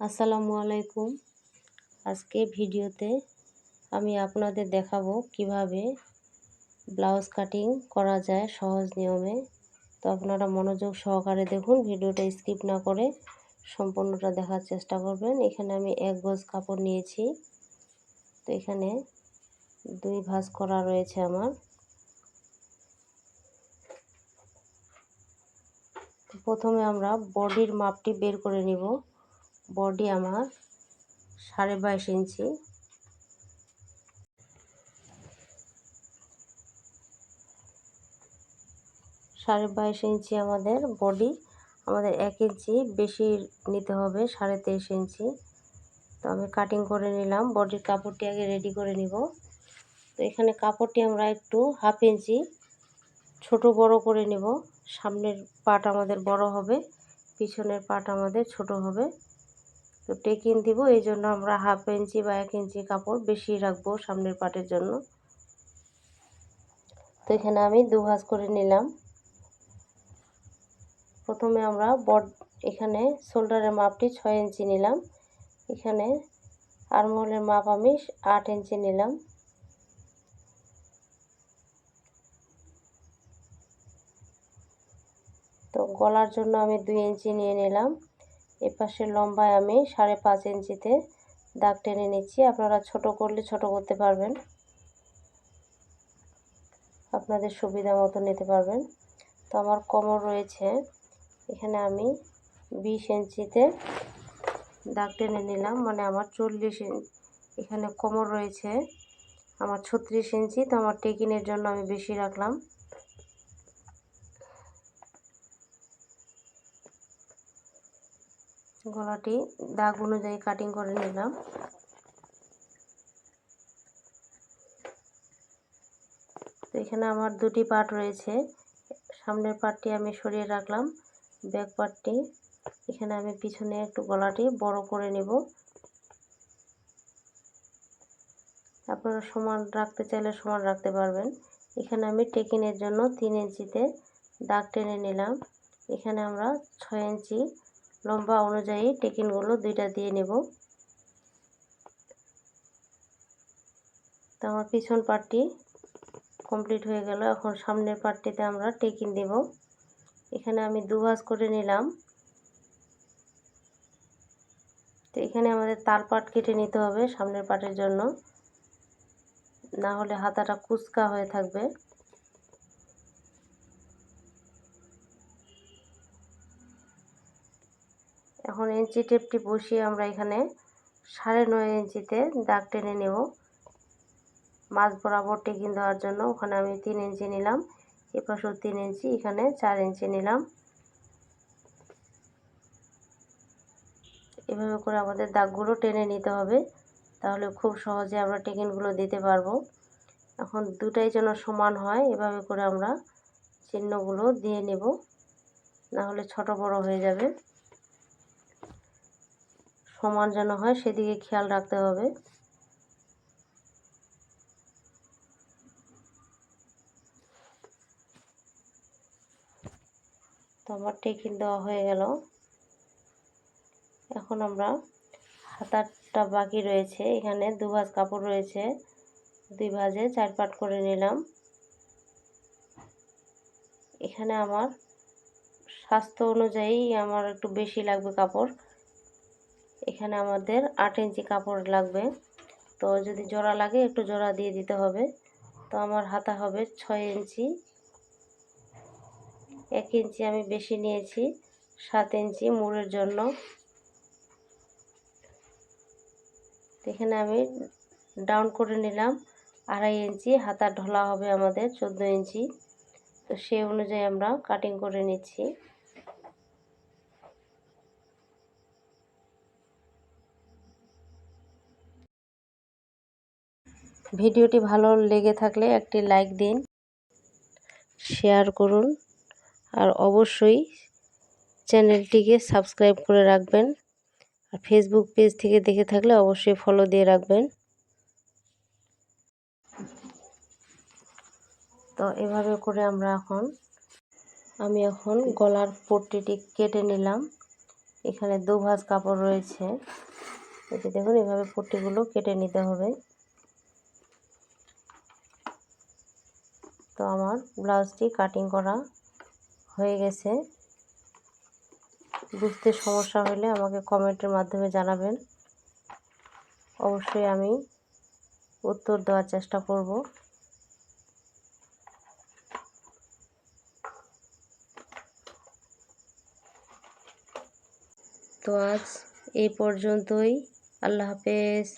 আসসালামু আলাইকুম। আজকে ভিডিওতে আমি আপনাদের দেখাবো কীভাবে ব্লাউজ কাটিং করা যায় সহজ নিয়মে। তো আপনারা মনোযোগ সহকারে দেখুন, ভিডিওটা স্কিপ না করে সম্পূর্ণটা দেখার চেষ্টা করবেন। এখানে আমি এক গজ কাপড় নিয়েছি। তো এখানে দুই ভাঁজ করা রয়েছে আমার। প্রথমে আমরা বডির মাপটি বের করে নিব। বডি আমার সাড়ে বাইশ ইঞ্চি। সাড়ে বাইশ ইঞ্চি আমাদের বডি, আমাদের এক ইঞ্চি বেশি নিতে হবে, সাড়ে তেইশ ইঞ্চি। তো আমি কাটিং করে নিলাম, বডির কাপড়টি আগে রেডি করে নিব। তো এখানে কাপড়টি আমরা একটু হাফ ইঞ্চি ছোট বড় করে নেব। সামনের পাট আমাদের বড় হবে, পিছনের পাট আমাদের ছোট হবে। তো টেকিন দিব, এই জন্য আমরা হাফ ইঞ্চি বা এক ইঞ্চি কাপড় বেশি রাখব সামনের পাটের জন্য। তো এখানে আমি দু ভাঁজ করে নিলাম। প্রথমে আমরা বড, এখানে শোল্ডারের মাপটি ছয় ইঞ্চি নিলাম। এখানে আরমহলের মাপ আমি আট ইঞ্চি নিলাম। তো গলার জন্য আমি দুই ইঞ্চি নিয়ে নিলাম। এ পাশে লম্বায় আমি সাড়ে পাঁচ ইঞ্চিতে দাগ টেনে নিচ্ছি। আপনারা ছোট করলে ছোট করতে পারবেন। আপনাদের সুবিধা মতো নিতে পারবেন। তো আমার কোমর রয়েছে। এখানে আমি বিশ ইঞ্চিতে দাগ টেনে নিলাম। মানে আমার চল্লিশ এখানে কোমর রয়েছে। আমার ছত্রিশ ইঞ্চি, তো আমার টেকিনের জন্য আমি বেশি রাখলাম। গলাটি দাগ অনুযায়ী কাটিং করে নিলাম। তো এখানে আমার দুটি পার্ট রয়েছে। সামনের পার্টটি আমি সরিয়ে রাখলাম ব্যাক পার্টটি এখানে আমি পিছনে একটু গলাটি বড় করে নেব। আপনারা সমান রাখতে চাইলে সমান রাখতে পারবেন। এখানে আমি টেকিনের জন্য তিন ইঞ্চিতে দাগ টেনে নিলাম। এখানে আমরা ছয় ইঞ্চি লম্বা অনুযায়ী টেকিনগুলো দুইটা দিয়ে নেব। তো আমার পিছন পার্টটি কমপ্লিট হয়ে গেল। এখন সামনের পার্টটিতে আমরা টেকিন দেব। এখানে আমি দু ভাঁজ করে নিলাম। তো এখানে আমাদের তার পাট কেটে নিতে হবে সামনের পাটের জন্য। না হলে হাতাটা কুচকা হয়ে থাকবে। এখন ইঞ্চি টেপটি বসিয়ে আমরা এখানে সাড়ে নয় ইঞ্চিতে দাগ টেনে নেব। মাছ বরাবর টেকিন দেওয়ার জন্য ওখানে আমি তিন ইঞ্চি নিলাম, এপাশেও তিন ইঞ্চি, এখানে চার ইঞ্চি নিলাম। এভাবে করে আমাদের দাগগুলো টেনে নিতে হবে, তাহলে খুব সহজে আমরা টেকিনগুলো দিতে পারব। এখন দুটাই যেন সমান হয়, এভাবে করে আমরা চিহ্নগুলো দিয়ে নেব না হলে ছোট বড় হয়ে যাবে। সমান যেন হয়, সেদিকে খেয়াল রাখতে হবে। আমার টেকিন দেওয়া হয়ে গেল। এখন আমরা হাতারটা বাকি রয়েছে। এখানে দু ভাজ কাপড় রয়েছে। দুই ভাজে চার পাট করে নিলাম। এখানে আমার স্বাস্থ্য অনুযায়ী আমার একটু বেশি লাগবে কাপড়। এখানে আমাদের আট ইঞ্চি কাপড় লাগবে। তো যদি জোড়া লাগে, একটু জোড়া দিয়ে দিতে হবে। তো আমার হাতা হবে ছয় ইঞ্চি। এক ইঞ্চি আমি বেশি নিয়েছি, সাত ইঞ্চি মুড়ের জন্য। এখানে আমি ডাউন করে নিলাম। আড়াই ইঞ্চি হাতা ঢলা হবে আমাদের, চোদ্দ ইঞ্চি। তো সেই অনুযায়ী আমরা কাটিং করে নিচ্ছি। ভিডিওটি ভালো লেগে থাকলে একটি লাইক দিন, শেয়ার করুন, আর অবশ্যই চ্যানেলটিকে সাবস্ক্রাইব করে রাখবেন। আর ফেসবুক পেজ থেকে দেখে থাকলে অবশ্যই ফলো দিয়ে রাখবেন। তো এভাবে করে আমরা এখন, আমি এখন গলার পট্টিটি কেটে নিলাম। এখানে দু ভাঁজ কাপড় রয়েছে। যে দেখুন, এভাবে পট্টিগুলো কেটে নিতে হবে। তো আমার ব্লাউজটি কাটিং করা হয়ে গেছে। বুঝতে সমস্যা হলে আমাকে কমেন্টের মাধ্যমে জানাবেন। অবশ্যই আমি উত্তর দেওয়ার চেষ্টা করব। তো আজ এই পর্যন্তই। আল্লাহ হাফেজ।